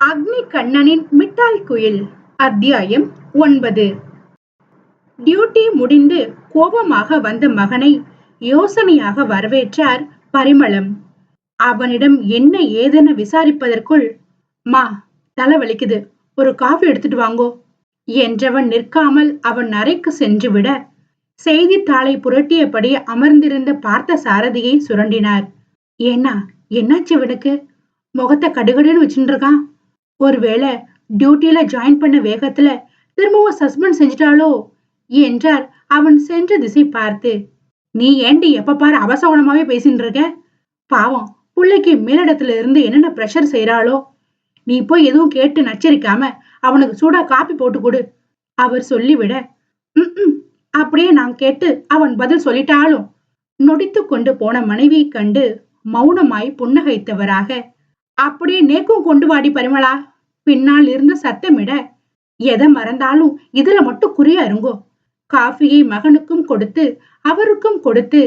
அக்னி கண்ணனின் மிட்டாய் குயில் அத்தியாயம் ஒன்பது. டியூட்டி முடிந்து கோபமாக வந்த மகனை யோசனையாக வரவேற்றார் பரிமளம். அவனிடம் என்ன ஏதென விசாரிப்பதற்குள் மா தலை வலிக்குது. ஒரு காஃபி எடுத்துட்டு வாங்கோ. என்றவன் நிற்காமல் அவன் அறைக்கு சென்றுவிட செய்தித்தாளை புரட்டியபடி அமர்ந்திருந்த பார்த்த சாரதியை சுரண்டினார். ஏன்னா என்னாச்சு இவனுக்கு? முகத்தை கடுகடுன்னு வச்சுட்டு இருக்கான். ஒருவேளை டியூட்டியில ஜாயின் பண்ண வேகத்துல திரும்பவும் சஸ்பெண்ட் செஞ்சிட்டாளோ என்றார் அவன் சென்ற திசை பார்த்து. நீ ஏண்டி எப்ப பாரு அவசவனமாவே பேசிட்டு இருக்க? பாவம் பிள்ளைக்கு மேலிடத்துல இருந்து என்னென்ன ப்ரெஷர் செய்யறாளோ நீ போய் எதுவும் கேட்டு நச்சரிக்காம அவனுக்கு சூடா காப்பி போட்டு கொடு அவர் சொல்லிவிட. ம் அப்படியே நான் கேட்டு அவன் பதில் சொல்லிட்டாலும் நொடித்து கொண்டு போன மனைவியை கண்டு மௌனமாய் புன்னகைத்தவராக அப்படியே நேக்கும் கொண்டு வாடி பரிமளா பின்னால் இருந்து சத்தமிட எதை மறந்தாலும் இதுல மட்டும் குறி அருங்கோ. காஃபியை மகனுக்கும் கொடுத்து அவருக்கும் கொடுத்து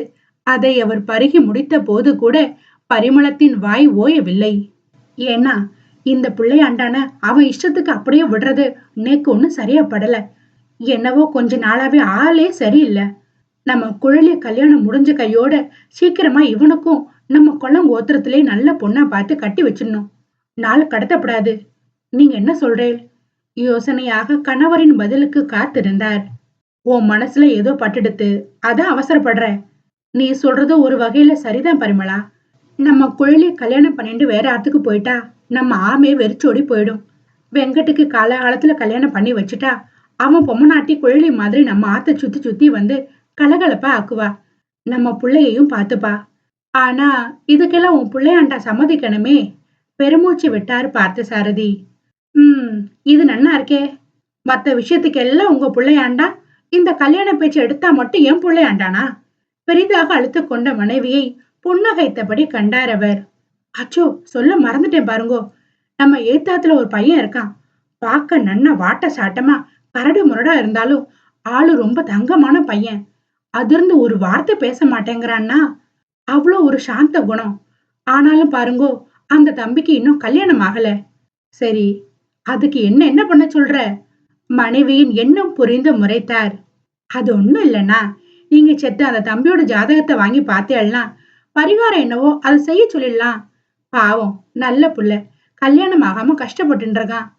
அதை அவர் பருகி முடித்த போது கூட பரிமளத்தின் வாய் ஓயவில்லை. ஏன்னா இந்த பிள்ளையாண்டான அவன் இஷ்டத்துக்கு அப்படியே விடுறது நேக்கு ஒன்றும் சரியா படல என்னவோ கொஞ்ச நாளாவே ஆளே சரியில்லை. நம்ம குழலி கல்யாணம் முடிஞ்ச கையோட சீக்கிரமா இவனுக்கும் நம்ம குளம் கோத்திரத்திலே நல்ல பொண்ணா பார்த்து கட்டி வச்சிடணும். நாள் கடத்தப்படாது. நீங்க என்ன சொல்றேன் யோசனையாக கணவரின் பதிலுக்கு காத்திருந்தார். உன் மனசுல ஏதோ பட்டுடுத்து அதான் அவசரப்படுற. நீ சொல்றது ஒரு வகையில சரிதான் பரிமளா. நம்ம குழலி கல்யாணம் பண்ணிட்டு வேற ஆத்துக்கு போயிட்டா நம்ம ஆமே வெறிச்சோடி போயிடும். வெங்கட்டுக்கு காலகாலத்துல கல்யாணம் பண்ணி வச்சுட்டா அவன் பொம்மநாட்டி குழலி மாதிரி நம்ம ஆத்த சுத்தி சுத்தி வந்து கலகலப்பா ஆக்குவா. நம்ம பிள்ளையையும் பார்த்துப்பா. ஆனா இதுக்கெல்லாம் உன் பிள்ளையாண்டா சம்மதிக்கணுமே? பெருமூச்சு விட்டார் பார்த்த சாரதி உம் இது நன்னா இருக்கே. மத்த விஷயத்துக்கெல்லாம் உங்க பிள்ளையாண்டா. இந்த கல்யாண பேச்சு எடுத்தா மட்டும் என் பிள்ளையாண்டானா? பெரிதாக அழுத்து கொண்ட மனைவியை புன்னகைத்தபடி கண்டார் அவர். அச்சோ சொல்ல மறந்துட்டேன் பாருங்கோ. நம்ம ஏத்தாத்துல ஒரு பையன் இருக்கான். பார்க்க நன்னா வாட்ட சாட்டமா கரடு முரடா இருந்தாலும் ஆளு ரொம்ப தங்கமான பையன். அதிர்ந்து ஒரு வார்த்தை பேச மாட்டேங்கிறான்னா? அவ்வளோ ஒரு சாந்த குணம். ஆனாலும் பாருங்கோ அந்த தம்பிக்கு இன்னும் கல்யாணம் ஆகல. சரி அதுக்கு என்ன என்ன பண்ண சொல்ற? மனைவியின் எண்ணம் புரிந்து முறைத்தார். அது ஒண்ணும் இல்லைன்னா நீங்க செத்து அந்த தம்பியோட ஜாதகத்தை வாங்கி பார்த்தேன்னா பரிகாரம் என்னவோ அதை செய்ய சொல்லிடலாம். பாவம் நல்ல புள்ள. கல்யாணம் ஆகாம கஷ்டப்பட்டுருக்கான்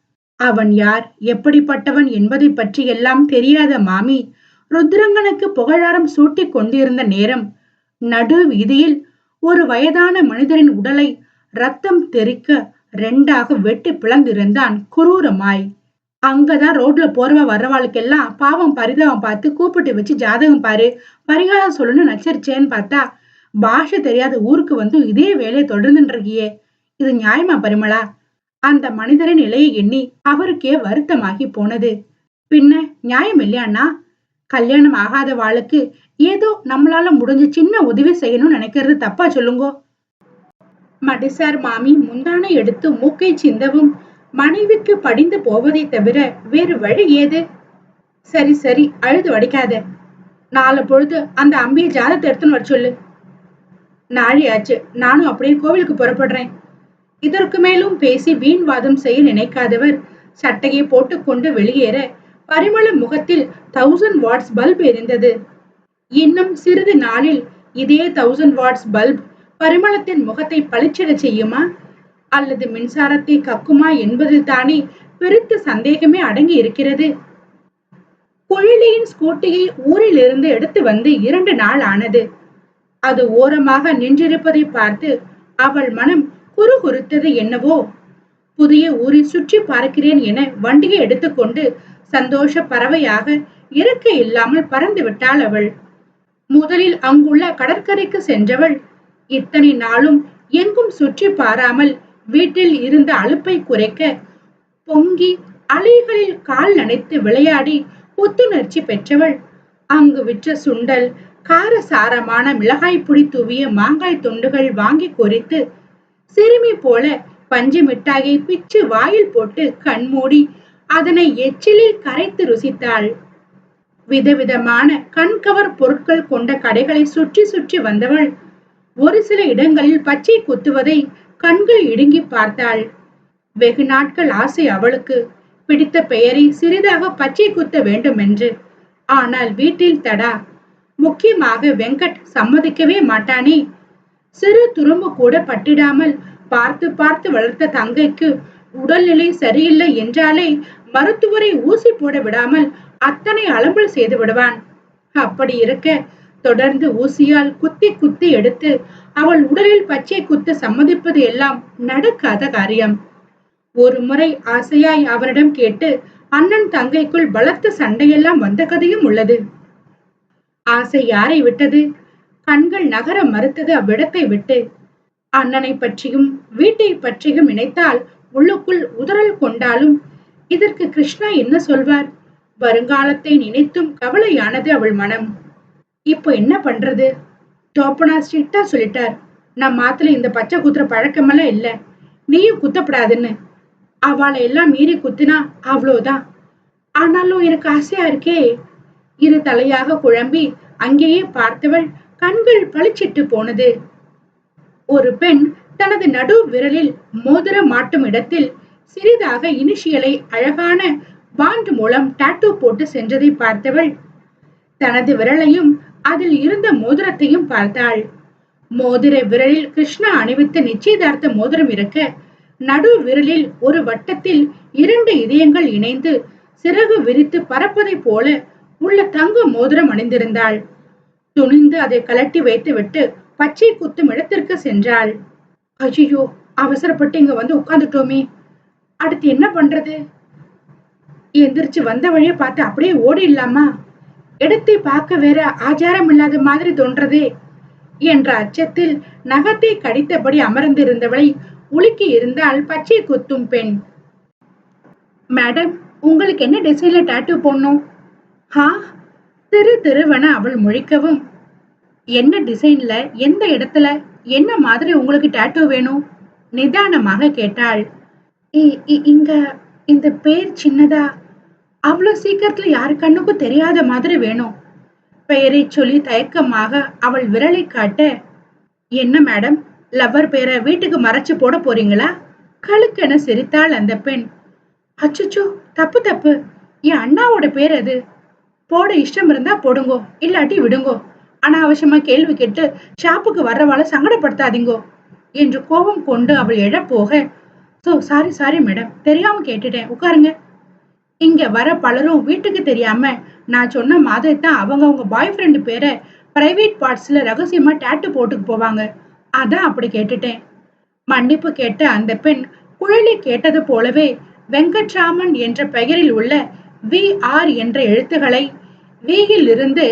அவன் யார் எப்படிப்பட்டவன் என்பதை பற்றி எல்லாம் தெரியாத மாமி ருத்ரங்கனுக்கு புகழாரம் சூட்டி கொண்டிருந்த நேரம் நடு வீதியில் ஒரு வயதான மனிதரின் உடலை ரத்தம் தெறிக்க ரெண்டாக வெட்டி பிளந்திருந்தான் குரூரமாய். அங்கதான் ரோட்ல போறவ வர்றவாளுக்கெல்லாம் பாவம் பரிதாபம் பார்த்து கூப்பிட்டு வச்சு ஜாதகம் பாரு பரிகாரம் சொல்லணும்னு நச்சரிச்சேன்னு பார்த்தா பாஷை தெரியாத ஊருக்கு வந்து இதே வேலையை தொடர்ந்துருக்கியே இது நியாயமா பரிமளா? அந்த மனிதரின் நிலையை எண்ணி அவருக்கே வருத்தமாகி போனது. பின்ன நியாயம் இல்லையாண்ணா? கல்யாணம் ஆகாத வாளுக்கு ஏதோ நம்மளால முடிஞ்ச சின்ன உதவி செய்யணும்னு நினைக்கிறது தப்பா சொல்லுங்கோ. மடிசார் மாமி முந்தானை எடுத்து மூக்கை சிந்தவும் மனைவிக்கு படிந்து போவதை தவிர வேறு வழி ஏது? சரி சரி அழுது வடிக்காத. நாலு பொழுது அந்த அம்பிய ஜாதத்தை எடுத்துன்னு வர சொல்லு. நாழியாச்சு நானும் அப்படியே கோவிலுக்கு புறப்படுறேன். இதற்கு மேலும் பேசி வீண் வாதம் செய்ய நினைக்காதவர் சட்டையை போட்டுக்கொண்டு வெளியேற பரிமள முகத்தில் தௌசண்ட் வாட்ஸ் பல்ப் எரிந்தது. இன்னும் சிறிது நாளில் இதே தௌசண்ட் வாட்ஸ் பல்ப் பரிமளத்தின் முகத்தை பளிச்சிட செய்யுமா? அல்லது மின்சாரத்தை கக்குமா என்பதில் தானே பெருத்த சந்தேகமே அடங்கி இருக்கிறது. குழலியின் ஸ்கூட்டியை ஊரில் இருந்து எடுத்து வந்து இரண்டு நாள் ஆனது. அது ஓரமாக நின்றிருப்பதை பார்த்து அவள் மனம் குறுகுறுத்தது என்னவோ? புதிய ஊரை சுற்றி பார்க்கிறேன் என வண்டியை எடுத்துக்கொண்டு சந்தோஷ பறவையாக இறக்க இல்லாமல் பறந்து விட்டாள் அவள். முதலில் அங்குள்ள கடற்கரைக்கு சென்றவள் இத்தனை நாளும் எங்கும் சுற்றி பாராமல் வீட்டில் இருந்த அலுப்பை குறைக்க பொங்கி அலைகளில் கால் நனைத்து விளையாடி புத்துணர்ச்சி பெற்றவள். அங்கு விற்ற சுண்டல் காரசாரமான மிளகாய் புடி தூவிய மாங்காய் துண்டுகள் வாங்கி கொறித்து சிறுமி போல பஞ்சு மிட்டாயை பிச்சு வாயில் போட்டு கண்மூடி அதனை எச்சிலில் கரைத்து ருசித்தாள். விதவிதமான கண்கவர் பொருட்கள் கொண்ட கடைகளை சுற்றி சுற்றி வந்தவள் ஒரு சில இடங்களில் பச்சை குத்துவதை கண்கள் இடுங்கி பார்த்தாள். வெகு நாட்கள் ஆசை அவளுக்கு. பிடித்த பெயரை சிறிதாக பச்சை குத்த வேண்டும் என்று ஆனால் வீட்டில் தடா முக்கியமாக வெங்கட் சம்மதிக்கவே மாட்டானே. சிறு துரும்பு கூட பட்டிடாமல் பார்த்து பார்த்து வளர்த்த தங்கைக்கு உடல்நிலை சரியில்லை என்றாலே மருத்துவரை ஊசி போட விடாமல் அத்தனை அலம்பல் செய்து விடுவான். அப்படி இருக்க தொடர்ந்து ஊசியால் குத்தி குத்தி எடுத்து அவள் உடலில் பச்சை குத்து சம்மதிப்பது எல்லாம் நடக்காத காரியம். ஒரு முறை ஆசையாய் அவரிடம் கேட்டு அண்ணன் தங்கைக்குள் பலத்த சண்டையெல்லாம் வந்த கதையும் உள்ளது. ஆசை யாரை விட்டது? கண்கள் நகர மறுத்தது அவ்விடத்தை விட்டு. அண்ணனை பற்றியும் வீட்டை பற்றியும் நினைத்தால் உள்ளுக்குள் உதறல் கொண்டாலும் இதற்கு கிருஷ்ணா என்ன சொல்வார்? வருங்காலத்தை நினைத்தும் கவலையானது அவள் மனம். இப்போ என்ன பண்றது? டோப்பனா ஸ்ட்ரிக்டா சொல்லிட்டார். நான் மாத்துல இந்த பச்சை குத்துற பழக்கமெல்லாம் இல்லை. நீயும் குத்தப்படாதுன்னு. அவளை எல்லாம் மீறி குத்தினா அவ்வளோதான். ஆனாலும் எனக்கு ஆசையா இருக்கே. இரு தலையாக குழம்பி அங்கேயே பார்த்தவள் கண்கள் பளிச்சிட்டு போனது. ஒரு பெண் தனது நடு விரலில் மோதிர மாட்டும் இடத்தில் சிறிதாக இனிஷியலை அழகான பாண்ட் மூலம் டாட்டூ போட்டு சென்றதை பார்த்தவள் தனது விரலையும் அதில் இருந்த மோதிரத்தையும் பார்த்தாள். மோதிர விரலில் கிருஷ்ணா அணிவித்த நிச்சயதார்த்த மோதிரம் இருக்க நடு விரலில் ஒரு வட்டத்தில் இரண்டு இதயங்கள் இணைந்து சிறகு விரித்து பறப்பதை போல உள்ள தங்க மோதிரம் அணிந்திருந்தாள். துணிந்து அதை கலட்டி வைத்துவிட்டு பச்சை குத்தும் இடத்திற்கு சென்றாள். அஜியோ அவசரப்பட்டு இங்க வந்து உட்கார்ந்துட்டோமே. அடுத்து என்ன பண்றது? எந்திரிச்சு வந்த வழியை பார்த்து அப்படியே ஓடிடலாமா? இடத்தை பார்க்க வேற ஆச்சாரம் இல்லாத மாதிரி தோன்றதே என்ற அச்சத்தில் நகத்தை கடித்தபடி அமர்ந்திருந்தவளை உலுக்கி இருந்தால் பச்சை குத்தும் பெண். மேடம் உங்களுக்கு என்ன டிசைன்ல டாட்டூ போடணும்? ஹா திரு திருவன அவள் முழிக்கவும். என்ன டிசைன்ல? எந்த இடத்துல? என்ன மாதிரி உங்களுக்கு டாட்டூ வேணும்? நிதானமாக கேட்டாள். இங்க இந்த பேர் சின்னதா? அவ்வளோ சீக்கிரத்துல யாரு கண்ணுக்கும் தெரியாத மாதிரி வேணும். பெயரை சொல்லி தயக்கமாக அவள் விரலை காட்ட என்ன மேடம் லவ்வர் பேரை வீட்டுக்கு மறைச்சு போட போறீங்களா? கழுக்கென சிரித்தாள் அந்த பெண். அச்சுச்சோ தப்பு தப்பு. என் அண்ணாவோட பேர் அது. போட இஷ்டம் இருந்தா போடுங்கோ இல்லாட்டி விடுங்கோ. அனாவசியமா கேள்வி கேட்டு ஷாப்புக்கு வர்றவாளை சங்கடப்படுத்தாதீங்கோ என்று கோபம் கொண்டு அவள் எழப்போக ஸோ சாரி சாரி மேடம் தெரியாம கேட்டுட்டேன். உட்காருங்க. இங்க வர பலரும் வீட்டுக்கு தெரியாம நான் சொன்ன மாதிரி தான் அவங்க அவங்க பாய் ஃப்ரெண்டு பேரை பிரைவேட் பார்ட்ஸ்ல ரகசியமா டேட்டு போட்டுக்கு போவாங்க. அதான் அப்படி கேட்டுட்டேன். மன்னிப்பு கேட்ட அந்த பெண் குழலி கேட்டது போலவே வெங்கட்ராமன் என்ற பெயரில் உள்ள வி ஆர் என்ற எழுத்துக்களை வியில் இருந்து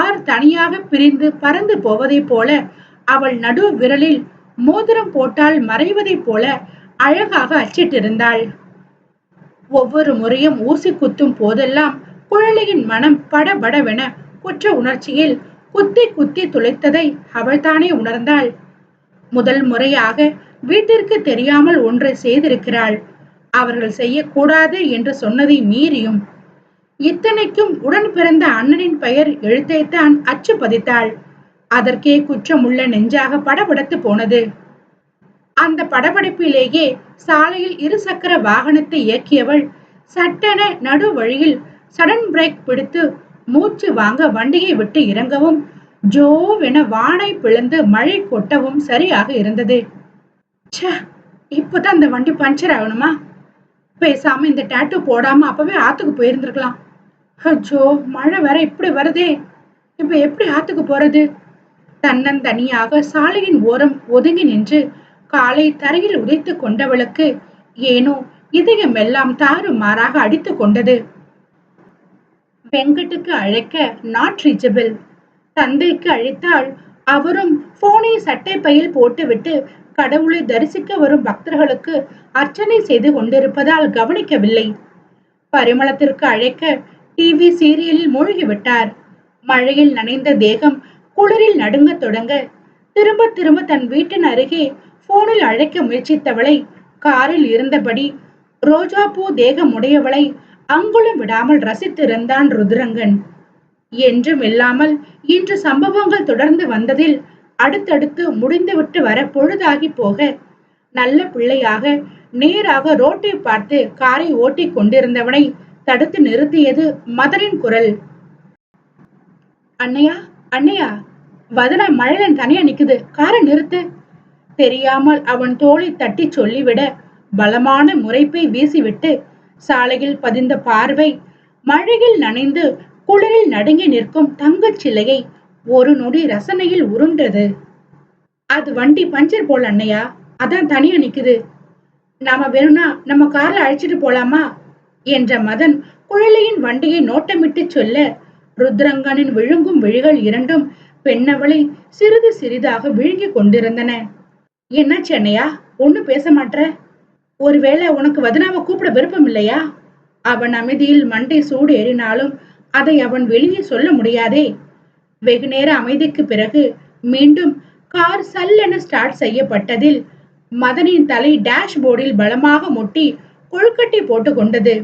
ஆர் தனியாக பிரிந்து பறந்து போவதைப் போல அவள் நடு விரலில் மோதிரம் போட்டால் மறைவதைப் போல அழகாக அச்சிட்டிருந்தாள். ஒவ்வொரு முறையும் ஊசி குத்தும் போதெல்லாம் குழலியின் மனம் படபடவென குற்ற உணர்ச்சியில் குத்தி குத்தி துளைத்ததை அவள்தானே உணர்ந்தாள். முதல் முறையாக வீட்டிற்கு தெரியாமல் ஒன்றை செய்திருக்கிறாள். அவர்கள் செய்யக்கூடாது என்று சொன்னதை மீறியும் இத்தனைக்கும் உடன் பிறந்த அண்ணனின் பெயர் எழுத்தைத்தான் அச்சு பதித்தாள். அதற்கே குற்றமுள்ள நெஞ்சாக படபடத்து போனது. அந்த படபடப்பிலேயே சாலையில் இருசக்கர வாகனத்தை இயக்கியவள். சட்டென நடு வழியில் சடன் பிரேக் பிடித்து மூச்சு வாங்க வண்டியை விட்டு இறங்கவும் ஜோவென வானை பிளந்து மழை கொட்டவும் சரியாக இருந்தது. இப்போதான் இந்த வண்டி பஞ்சர் ஆகணுமா? பேசாம இந்த டேட்டு போடாம அப்பவே ஆத்துக்கு போயிருந்திருக்கலாம். அச்சோ மழை வேற இப்படி வருதே. இப்ப எப்படி ஆத்துக்கு போறது? தன்னந்தனியாக சாலையின் ஓரம் ஒதுங்கி நின்று காலை தரையில் உதைத்து கொண்டவளுக்கு ஏனோ இதயம் எல்லாம் தாறுமாறாக அடித்து கொண்டது. வெங்கட்டுக்கு அழைக்க நாட் ரீச்சபிள் தந்தைக்கு அழைத்தால் அவரும் போனை சட்டை பையில் போட்டுவிட்டு கடவுளை தரிசிக்க வரும் பக்தர்களுக்கு அர்ச்சனை செய்து கொண்டிருப்பதால் கவனிக்கவில்லை. பரிமளத்திற்கு அழைக்க டிவி சீரியலில் மூழ்கிவிட்டார். மழையில் நனைந்த தேகம் குளிரில் நடுங்க தொடங்க திரும்ப திரும்ப தன் வீட்டின் அருகே போனில் அழைக்க முயற்சித்தவளை காரில் இருந்தபடி ரோஜா பூ தேகமுடையவளை அங்குலம் விடாமல் ரசித்திருந்தான் ருத்ரங்கன். என்றும் இல்லாமல் இன்று சம்பவங்கள் தொடர்ந்து வந்ததில் அடுத்தடுத்து முடிந்துவிட்டு வர பொழுதாகி போக நல்ல பிள்ளையாக நேராக ரோட்டை பார்த்து காரை ஓட்டி கொண்டிருந்தவனை தடுத்து நிறுத்தியது மதரின் குரல். அண்ணையா அண்ணையா வதனா மழையில தனியா நிக்குது. காரை நிறுத்து. தெரியாமல் அவன் தோளை தட்டி சொல்லிவிட பலமான முறைப்பை வீசிவிட்டு சாலையில் பதிந்த பார்வை மழையில் நனைந்து குளிரில் நடுங்கி நிற்கும் தங்கச் சிலையை ஒரு நொடி ரசனையில் உருண்டது. அது வண்டி பஞ்சர் போல் அண்ணையா அதான் தனியா நிக்குது. நாம வேணும்னா நம்ம கார்ல அழைச்சிட்டு போலாமா? என்ற மதன் குழலியின் வண்டியை நோட்டமிட்டு சொல்ல ருத்ரங்கனின் விழுங்கும் விழிகள் இரண்டும் பெண்ணவளை சிறிது சிறிதாக விழுங்கிக் கொண்டிருந்தன. என்ன சென்னையா? ஒண்ணு பேச மாட்ற? ஒருவேளை உனக்கு வதனாவை கூப்பிட விருப்பம் இல்லையா? அவன் அமைதியில் மண்டை சூடு ஏறினாலும் அதை அவன் வெளியே சொல்ல முடியாதே. வெகு நேர அமைதிக்கு பிறகு மீண்டும் கார் சல்லென ஸ்டார்ட் செய்யப்பட்டதில் மதனின் தலை டேஷ் போர்டில் பலமாக முட்டி கொழுக்கட்டை போட்டு கொண்டது.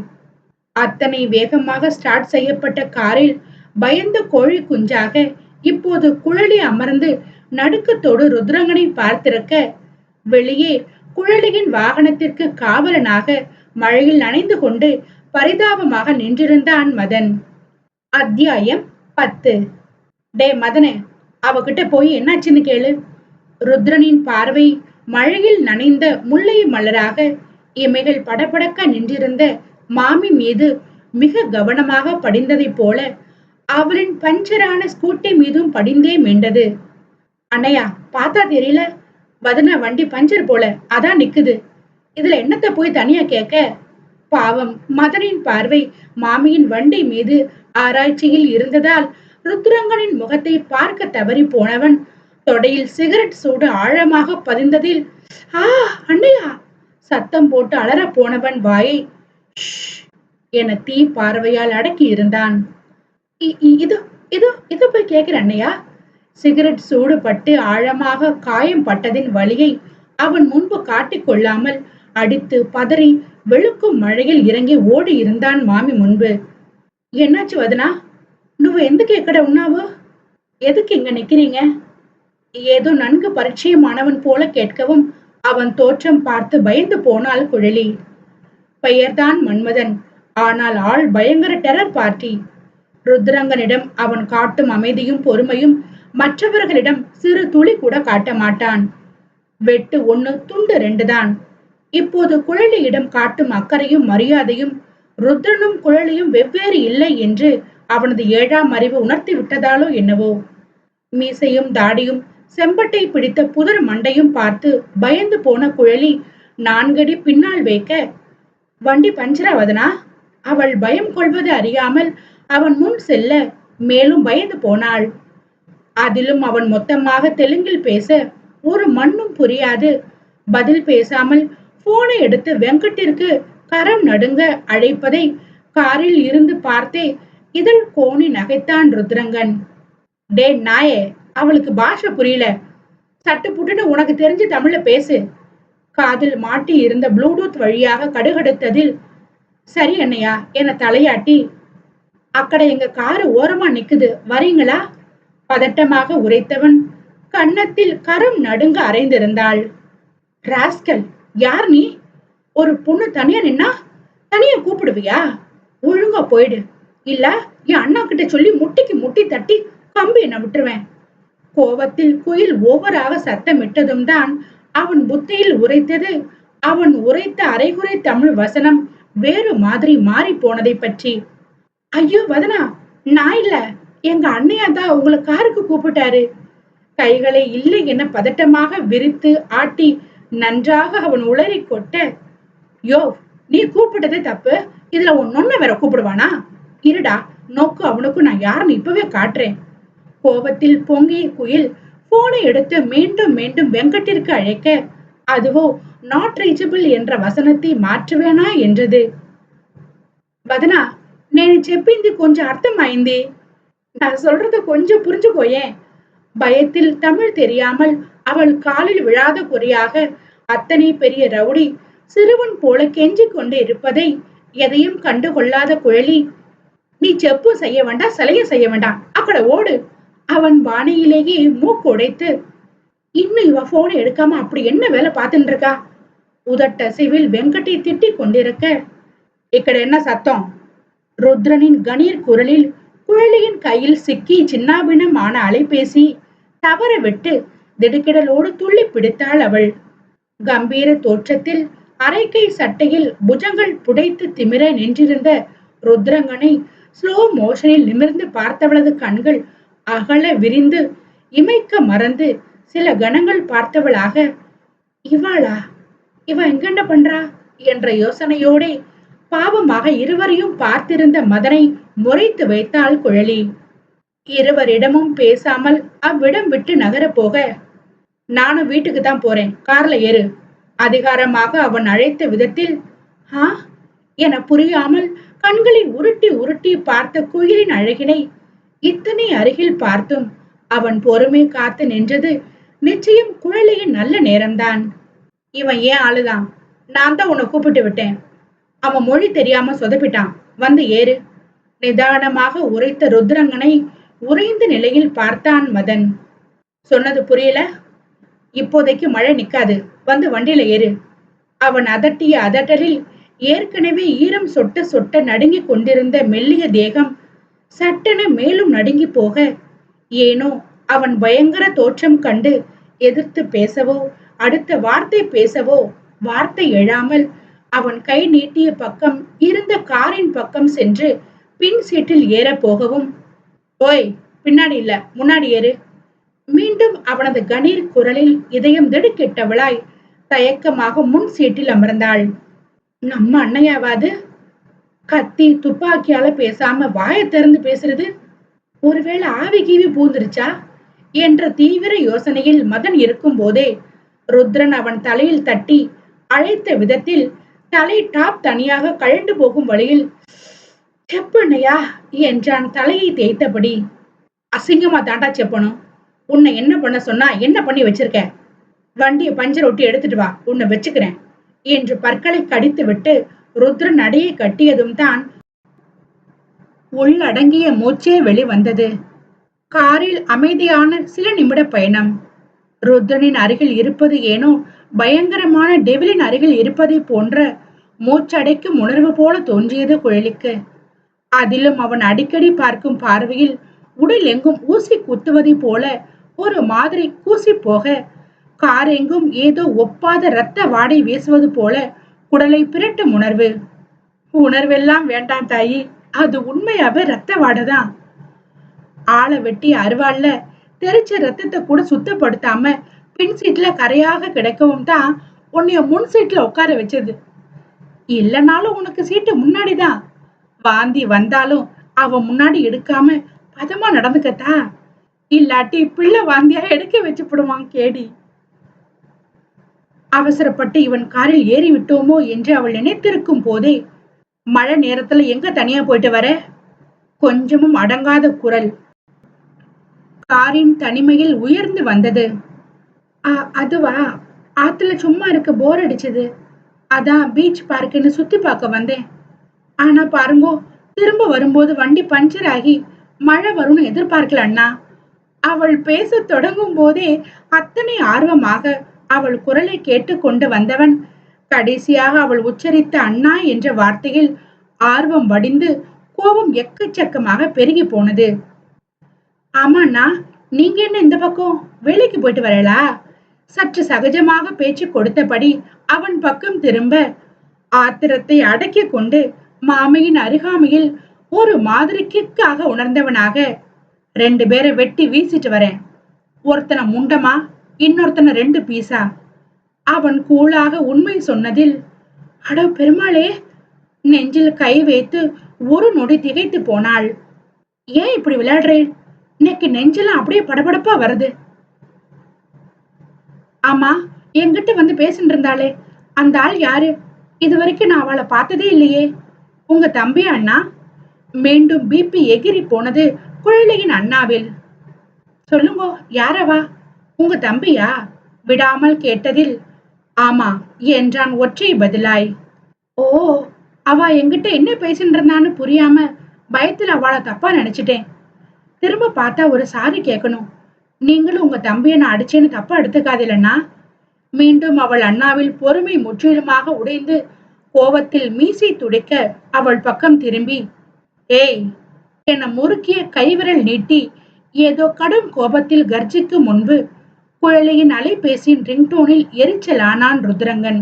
அத்தனை வேகமாக ஸ்டார்ட் செய்யப்பட்ட காரில் பயந்த கோழி குஞ்சாக இப்போது குழலி அமர்ந்து நடுக்கத்தோடு ருத்ரங்கனை பார்த்திருக்க வெளியே குழலியின் வாகனத்திற்கு காவலனாக மழையில் நனைந்து கொண்டு பரிதாபமாக நின்றிருந்தான் மதன். அத்தியாயம் பத்து. டே மதனே அவகிட்ட போய் என்னாச்சுன்னு கேளு. ருத்ரனின் பார்வை மழையில் நனைந்த முல்லை மலராக இமைகள் படபடக்க நின்றிருந்த மாமி மீது மிக கவனமாக படிந்ததைப் போல அவளின் பஞ்சரான ஸ்கூட்டி மீதும் படிந்தே மீண்டது. அண்ணையா பார்த்தா தெரியல? வதனா வண்டி பஞ்சர் போல அதான் நிக்குது. இதுல என்னத்த போய் தனியா கேட்க? பாவம் மதனின் பார்வை மாமியின் வண்டி மீது ஆராய்ச்சியில் இருந்ததால் ருத்ரங்கனின் முகத்தை பார்க்க தவறி போனவன் தொடையில் சிகரெட் சூடு ஆழமாக பதிந்ததில் ஆ அண்ணையா சத்தம் போட்டு அலற போனவன் வாயை என தீ பார்வையால் அடக்கி இருந்தான். இதோ இதோ இதோ போய் கேக்குற அண்ணையா சிகரெட் சூடு பட்டு ஆழமாக காயம் பட்டதின் வழியை அவன் முன்பு காட்டிக் கொள்ளாமல் அடித்து பதறி வெளுக்கும் மழையில் இறங்கி ஓடி இருந்தான் மாமி முன்பு என்னாச்சு வதனா నువ్వు ఎందుకు ఇక్కడ ఉన్నావు எதுக்கு இங்க நிக்கிறீங்க ஏதோ நன்கு பரிச்சயமானவன் போல கேட்கவும் அவன் தோற்றம் பார்த்து பயந்து போனாள் குழலி பெயர்தான் மன்மதன் ஆனால் ஆள் பயங்கர டெரர் பார்ட்டி ருத்ரங்கனிடம் அவன் காட்டும் அமைதியும் பொறுமையும் மற்றவர்களிடம் சிறு துளி கூட காட்ட மாட்டான். வெட்டு ஒண்ணு துண்டு ரெண்டுதான். இப்போது குழலியிடம் காட்டும் அக்கறையும் மரியாதையும் ருத்ரனும் குழலியும் வெவ்வேறு இல்லை என்று அவனது ஏழாம் அறிவு உணர்த்தி விட்டதாலோ என்னவோ. மீசையும் தாடியும் செம்பட்டை பிடித்த புதர் மண்டையும் பார்த்து பயந்து போன குழலி நான்கடி பின்னால் வைக்க வண்டி பஞ்சராவதனா அவள் பயம் கொள்வது அறியாமல் அவன் முன் செல்ல மேலும் பயந்து போனாள். அதிலும் அவன் மொத்தமாக தெலுங்கில் பேச ஒரு மண்ணும் புரியாது. பதில் பேசாமல் போனை எடுத்து வெங்கட்டிற்கு கரம் நடுங்க அழைப்பதை காரில் இருந்து பார்த்தே இதழ் கோணி நகைத்தான் ருத்ரங்கன். டே நாயே அவளுக்கு பாஷை புரியல. சட்டு புட்டுன்னு உனக்கு தெரிஞ்சு தமிழ பேசு காதில் மாட்டி இருந்த ப்ளூடூத் வழியாக கடுகடுத்ததில் சரி அண்ணையா என தலையாட்டி. அக்கட எங்க காரு ஓரமா நிக்குது. வரீங்களா? பதட்டமாக உரைத்தவன் கன்னத்தில் கரம் நடுங்க அரைந்திருந்தாள் ராஸ்கல் யார் நீ? ஒரு பொண்ணு தனியா நின்னா? தனியா கூப்பிடுவியா? ஒழுங்கா போயிடு. இல்ல என் அண்ணா கிட்ட சொல்லி முட்டிக்கு முட்டி தட்டி கம்பி என்ன விட்டுருவேன். கோவத்தில் குயில் ஓவராக சத்தமிட்டதும் தான் அவன் புத்தியில் உரைத்தது அவன் உரைத்த அரைகுறை தமிழ் வசனம் வேறு மாதிரி மாறி போனதை பற்றி. ஐயோ வதனா நான் இல்ல. எங்க அண்ணையா தான் உங்களை காருக்கு கூப்பிட்டாரு கைகளை இல்லை என பதட்டமாக விரித்து ஆட்டி நன்றாக அவன் உளறி கொட்ட யோ நீ கூப்பிட்டதே தப்பு இதுல உன் நொன்ன வேற கூப்பிடுவானா இருடா நோக்கு அவனுக்கு நான் யாருன்னு இப்பவே காட்டுறேன் கோபத்தில் பொங்கிய குயில் போனை எடுத்து மீண்டும் மீண்டும் வெங்கட்டிற்கு அழைக்க அதுவோ நாட் ரீச்சபிள் என்ற வசனத்தை மாற்றுவேனா என்றது வதனா నేను చెప్పింది కొంచెం అర్థమైంది நான் சொல்றத கொஞ்சம் புரிஞ்சுக்கோ ஏன் பயத்தில் தமிழ் தெரியாமல் அவள் காலில் விழாத குறையாக அத்தனை பெரிய ரவுடி சிறுவன் போல கெஞ்சி கொண்டு இருப்பதை எதையும் கண்டு கொள்ளாத குழலி நீ செப்பு செய்ய வேண்டாம் சிலைய செய்ய வேண்டாம் அக்கட ஓடு. அவன் பானையிலேயே மூக்கு உடைத்து இன்னும் இவ போன எடுக்காம அப்படி என்ன வேலை பார்த்துட்டு இருக்கா? உதட்ட உதட்டசைவில் வெங்கட்டை திட்டிக் கொண்டிருக்க இக்கட என்ன சத்தம்? ருத்ரனின் கணீர் குரலில் குழலியின் கையில் சிக்கி சின்னாபினமான அலைபேசி தவற விட்டு திடுக்கிடலோடு துள்ளி பிடித்தாள் அவள். கம்பீர தோற்றத்தில் அரைக்கை சட்டையில் புஜங்கள் புடைத்து திமிர நின்றிருந்த ருத்ரங்கனை ஸ்லோ மோஷனில் நிமிர்ந்து பார்த்தவளது கண்கள் அகல விரிந்து இமைக்க மறந்து சில கணங்கள் பார்த்தவளாக இவாளா? இவ எங்கென்ன பண்றா? என்ற யோசனையோடே பாவமாக இருவரையும் பார்த்திருந்த மதனை முறைத்து வைத்தாள் குழலி. இருவரிடமும் பேசாமல் அவ்விடம் விட்டு நகர போக. நானும் வீட்டுக்கு தான் போறேன். கார்ல ஏறு. அதிகாரமாக அவன் அழைத்த விதத்தில் ஆ? என புரியாமல் கண்களை உருட்டி உருட்டி பார்த்த குயிலின் அழகினை இத்தனை அருகில் பார்த்தும் அவன் பொறுமை காத்து நின்றது நிச்சயம் குழலியின் நல்ல நேரம்தான். இவன் ஏன் ஆளுதான்? நான் தான் உன்னை கூப்பிட்டு விட்டேன். அவன் மொழி தெரியாம சொதப்பிட்டான். வந்து ஏறு. நிதானமாக உரைத்த ருத்ரங்கனை உறைந்த நிலையில் பார்த்தான் மதன். சொன்னது புரியல? இப்போதைக்கு மழை நிக்காது. வந்து வண்டியில ஏறு. அவன் அதட்டிய அதட்டலில் ஏற்கனவே ஈரம் சொட்ட சொட்ட நடுங்கிக் கொண்டிருந்த மெல்லிய தேகம் சட்டென மேலும் நடுங்கி போக ஏனோ அவன் பயங்கர தோற்றம் கண்டு எதிர்த்து பேசவோ அடுத்த வார்த்தை பேசவோ வார்த்தை எழாமல் அவன் கை நீட்டிய பக்கம் இருந்த காரின் பக்கம் சென்று பின் சீட்டில் ஏற போகவும் ஓய் பின்னாடி இல்ல முன்னாடி ஏறு. மீண்டும் அவனது கணீர் குரலில் இதயம் திடுக்கிட்டவளாய் தயக்கமாக முன் சீட்டில் அமர்ந்தாள். நம்ம அண்ணையாவாது கத்தி துப்பாக்கியால பேசாம வாயை திறந்து பேசுறது? ஒருவேளை ஆவி கீவி பூந்துருச்சா? என்ற தீவிர யோசனையில் மதன் இருக்கும் போதே ருத்ரன் அவன் தலையில் தட்டி அழைத்த விதத்தில் தலை டாப் தனியாக கழண்டு போகும் வழியில் செப்பண்ணையா? என்றான் தலையை தேய்த்தபடி. அசிங்கமா தாண்டா செப்பணும். உன்னை என்ன பண்ண சொன்னா என்ன பண்ணி வச்சிருக்க? வண்டியை பஞ்சர் ஒட்டி எடுத்துட்டு வா உன்னை வச்சுக்கிறேன் என்று பற்களை கடித்து விட்டு ருத்ரன் அடையை கட்டியதும் தான் உள்ளடங்கிய மூச்சே வெளிவந்தது. காரில் அமைதியான சில நிமிட பயணம். ருத்ரனின் அருகில் இருப்பது ஏனோ பயங்கரமான டெவிலின் அருகில் இருப்பதை போன்ற மூச்சடைக்கும் உணர்வு போல தோன்றியது குழலிக்கு. அதிலும் அவன் அடிக்கடி பார்க்கும் பார்வையில் உடல் எங்கும் ஊசி குத்துவதை போல ஒரு மாதிரி கூசி போக கார் எங்கும் ஏதோ ஒப்பாத இரத்த வாடை வீசுவது போல குடலை பிரட்டும் உணர்வு. உணர்வெல்லாம் வேண்டாம் தாயி அது உண்மையாவே ரத்த வாடைதான். ஆளை வெட்டி அருவாள்ல தெரிச்ச ரத்தத்தை கூட சுத்தப்படுத்தாம பின் சீட்ல கரையாக கிடைக்கவும் தான் உன்னைய முன் சீட்ல உட்கார வச்சது. இல்லைனாலும் உனக்கு சீட்டு முன்னாடிதான். வாந்தி வந்தாலும் அவ முன்னாடி எடுக்காம பதமா நடந்துக்கத்தா இல்லாட்டி பிள்ளை வாந்தியா எடுக்க வச்சுப்படுவான் கேடி. அவசரப்பட்டு இவன் காரில் ஏறி விட்டோமோ என்று அவள் நினைத்திருக்கும் போதே மழை நேரத்துல எங்க தனியா போயிட்டு வர? கொஞ்சமும் அடங்காத குரல். காரின் தனிமையில் உயர்ந்து வந்தது. அதுவா? ஆத்துல சும்மா இருக்க போர் அடிச்சது. அதான் பீச் பார்க்குன்னு சுத்தி பார்க்க வந்தேன். ஆனா பாருங்கோ திரும்ப வரும்போது வண்டி பஞ்சர் ஆகி மழை வரும்னு எதிர்பார்க்கல அண்ணா. அவள் பேச தொடங்கும் போதே அத்தனை ஆர்வமாக அவள் குரலை கேட்டு கொண்டு வந்தவன். கடைசியாக அவள் உச்சரித்த அண்ணா என்ற வார்த்தையில் ஆர்வம் வடிந்து கோபம் எக்கச்சக்கமாக பெருகி போனது. ஆமாண்ணா நீங்க என்ன இந்த பக்கம்? வேலைக்கு போயிட்டு வரலா? சற்று சகஜமாக பேச்சு கொடுத்தபடி அவன் பக்கம் திரும்ப ஆத்திரத்தை அடக்கி கொண்டு மாமையின் அருகாமையில் ஒரு மாதிரி கிக்காக உணர்ந்தவனாக ரெண்டு பேரை வெட்டி வீசிட்டு வரேன். ஒருத்தனை முண்டமா இன்னொருத்தனை ரெண்டு பீஸா அவன் கூலாக உண்மை சொன்னதில் அட பெருமாளே! நெஞ்சில் கை வைத்து ஒரு நொடி திகைத்து போனாள். ஏன் இப்படி விளையாடுறேன் இன்னைக்கு நெஞ்செல்லாம் அப்படியே படபடப்பா வருது. ஆமா என்கிட்ட வந்து பேசிட்டு இருந்தாளே அந்த ஆள் யாரு? இது வரைக்கும் நான் அவளை பார்த்ததே இல்லையே. உங்க தம்பி அண்ணா மீண்டும் பிபி எகிரி போனது குழலியின் அண்ணாவில். சொல்லுங்க யாரவா? உங்க தம்பியா? விடாமல் கேட்டதில் ஆமா என்றான் ஒற்றை பதிலாய். ஓ அவ எங்கிட்ட என்ன பேசிட்டு இருந்தான்னு புரியாம பயத்துல அவளை தப்பா நினைச்சிட்டேன். திரும்ப பார்த்தா ஒரு சாரி கேட்கணும் நீங்களும் உங்க தம்பியை நான் அடிச்சேன்னு தப்பா எடுத்துக்காதில்லண்ணா மீண்டும் அவள் அண்ணாவில் பொறுமை முற்றிலுமாக உடைந்து கோபத்தில் மீசை துடைக்க அவள் பக்கம் திரும்பி ஏய் என முறுக்கிய கைவிரல் நீட்டி ஏதோ கடும் கோபத்தில் கர்ஜிக்கு முன்பு குழலையின் அலைபேசியின் ரிங்டோனில் எரிச்சலானான் ருத்ரங்கன்.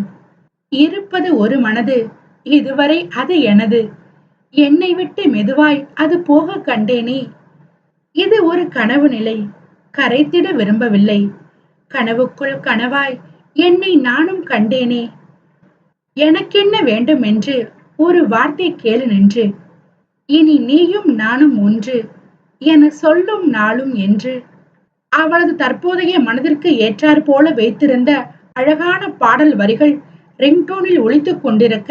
இருப்பது ஒரு மனது இதுவரை அது எனது. என்னை விட்டு மெதுவாய் அது போக கண்டேனே. இது ஒரு கனவு நிலை கரைத்திட விரும்பவில்லை. கனவுக்குள் கனவாய் என்னை நானும் கண்டேனே. எனக்கென்ன வேண்டும் என்று ஒரு வார்த்தை கேளு நின்று. இனி நீயும் நானும் ஒன்று. என சொல்லும் நாளும் என்று அவளது தற்போதைய மனதிற்கு ஏற்றாறு போல வைத்திருந்த அழகான பாடல் வரிகள் ரிங்டோனில் ஒழித்துக் கொண்டிருக்க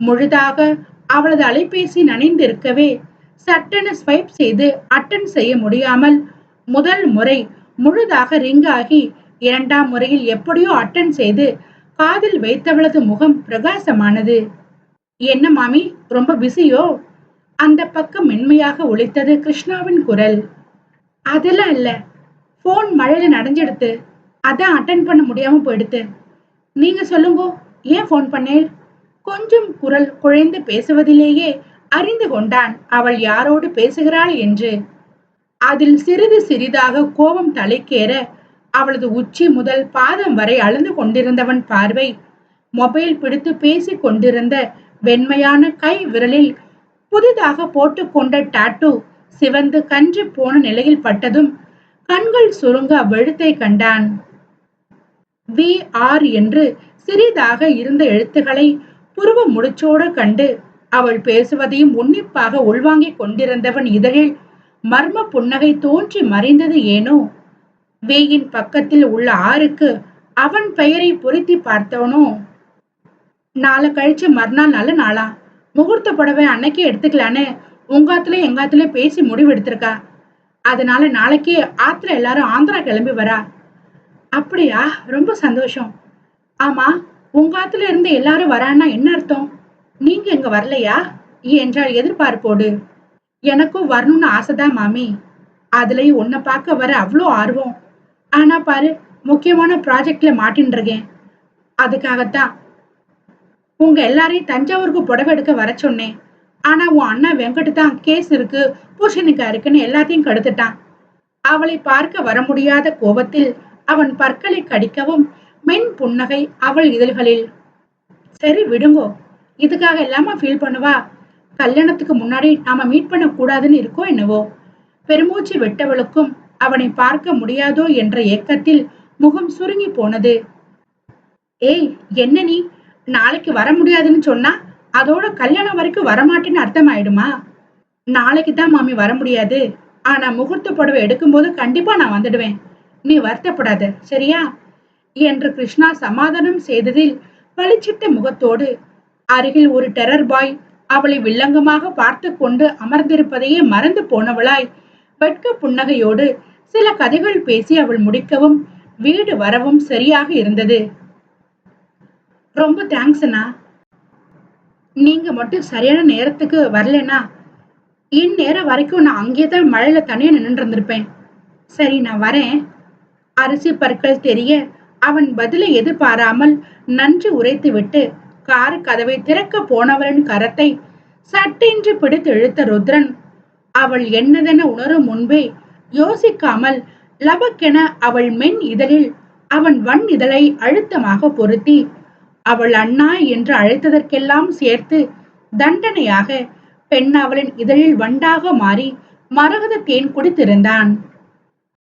முழுதாக அவளது அலைபேசி நனைந்திருக்கவே சட்டென ஸ்வைப் செய்து அட்டன் செய்ய முடியாமல் முதல் முறை முழுதாக ரிங் ஆகி இரண்டாம் முறையில் எப்படியோ அட்டன் செய்து காதில் வைத்தவளது முகம் பிரகாசமானது. என்ன மாமி ரொம்ப பிஸியோ? அந்த பக்கம் மென்மையாக ஒழித்தது கிருஷ்ணாவின் குரல். அதெல்லாம் இல்ல. போன் மழையில நடைஞ்செடுத்து அதான் அட்டன் பண்ண முடியாம போயிடுத்து. நீங்க சொல்லுங்க ஏன் போன் பண்ணேன் கொஞ்சம் குரல் குழைந்து பேசுவதிலேயே அறிந்து கொண்டான் அவள் யாரோடு பேசுகிறாள் என்று. அதில் சிறிது சிறிதாக கோபம் தலைக்கேற அவளது உச்சி முதல் பாதம் வரை அழுந்து கொண்டிருந்தவன் பார்வை. மொபைல் பிடித்து பேசிக் கொண்டிருந்த வெண்மையான கை விரலில் புதிதாக போட்டுக்கொண்ட டாட்டூ சிவந்து கன்று போன நிலையில் பட்டதும் கண்கள் சுருங்க அவ்வெழுத்தை கண்டான். வி ஆர் என்று சிறிதாக இருந்த எழுத்துக்களை புருவ முடிச்சோடு கண்டு அவள் பேசுவதையும் உன்னிப்பாக உள்வாங்கிக் கொண்டிருந்தவன் இதழில் மர்ம புன்னகை தோன்றி மறைந்தது ஏனோ? பேயின் பக்கத்தில் உள்ள ஆறுக்கு அவன் பெயரை பொருத்தி பார்த்தவனோ? நாளை கழிச்சு மறுநாள் நல்ல நாளா? முகூர்த்த புடவை அன்னைக்கே எடுத்துக்கலான்னு உங்காத்துல எங்காத்துல பேசி முடிவு எடுத்திருக்கா? அதனால நாளைக்கே ஆத்துல எல்லாரும் ஆந்திரா கிளம்பி வரா? அப்படியா? ரொம்ப சந்தோஷம். ஆமா உங்காத்துல இருந்து எல்லாரும் வரான்னா என்ன அர்த்தம்? நீங்க இங்க வரலையா? என்றால் எதிர்பார்ப்போடு. எனக்கும் வரணும்னு ஆசைதான் மாமி. அதுலயும் உன்னை பார்க்க வர அவ்வளோ ஆர்வம். ஆனா பாரு முக்கியமான ப்ராஜெக்ட்ல மாட்டின்னு இருக்கேன் அதுக்காகத்தான். உங்க எல்லாரையும் தஞ்சாவூருக்கு புடவை எடுக்க வர சொன்னேன். ஆனா உன் அண்ணா வெங்கட்டு தான் கேஸ் இருக்கு பூஷணிக்கா இருக்குன்னு எல்லாத்தையும் கடுத்துட்டான். அவளை பார்க்க வர முடியாத கோபத்தில் அவன் பற்களை கடிக்கவும் மென் புன்னகை அவள் இதழ்களில். சரி விடுங்கோ. இதுக்காக எல்லாமா ஃபீல் பண்ணுவா? கல்யாணத்துக்கு முன்னாடி நாம மீட் பண்ண கூடாதுன்னு இருக்கோ என்னவோ? பெருமூச்சு விட்டவளுக்கும் அவனை பார்க்க முடியாதோ என்ற ஏக்கத்தில் முகம் சுருங்கி போனது. ஏய் என்ன நீ? நாளைக்கு வர முடியாதுன்னு சொன்னா அதோட கல்யாணம் வரைக்கும் வரமாட்டேன்னு அர்த்தம் ஆயிடுமா நாளைக்கு தான் மாமி வர முடியாது. ஆனா முகூர்த்த புடவை எடுக்கும்போது கண்டிப்பா நான் வந்துடுவேன். நீ வருத்தப்படாத சரியா? என்று கிருஷ்ணா சமாதானம் செய்ததில் பளிச்சிட்ட முகத்தோடு அருகில் ஒரு டெரர் பாய் அவளை வில்லங்கமாக பார்த்து கொண்டு அமர்ந்திருப்பதையே மறந்து போனவளாய் வெட்க புன்னகையோடு சில கதைகள் பேசி அவள் முடிக்கவும் வீடு வரவும் சரியாக இருந்தது. ரொம்ப தேங்க்ஸ் அண்ணா. நீங்க மட்டும் சரியான நேரத்துக்கு வரலனா இந்நேரம் வரைக்கும் நான் அங்கே தான் மழையில தனியா நின்று இருந்திருப்பேன். சரி நான் வரேன். அரிசி பற்கள் தெரிய அவன் பதிலை எதிர்பாராமல் நன்றி உரைத்து விட்டு கார் கதவை திறக்க போனவரின் கரத்தை சட்டென்று பிடித்து இழுத்த ருத்ரன் அவள் என்னதென உணரும் முன்பே யோசிக்காமல் லபக்கென அவள் மென் இதழில் அவன் வன் இதழை அழுத்தமாக பொருத்தி அவள் அண்ணா என்று அழைத்ததற்கெல்லாம் சேர்த்து தண்டனையாக பெண் அவளின் இதழில் வண்டாக மாறி மரகத தேன் குடித்திருந்தான்.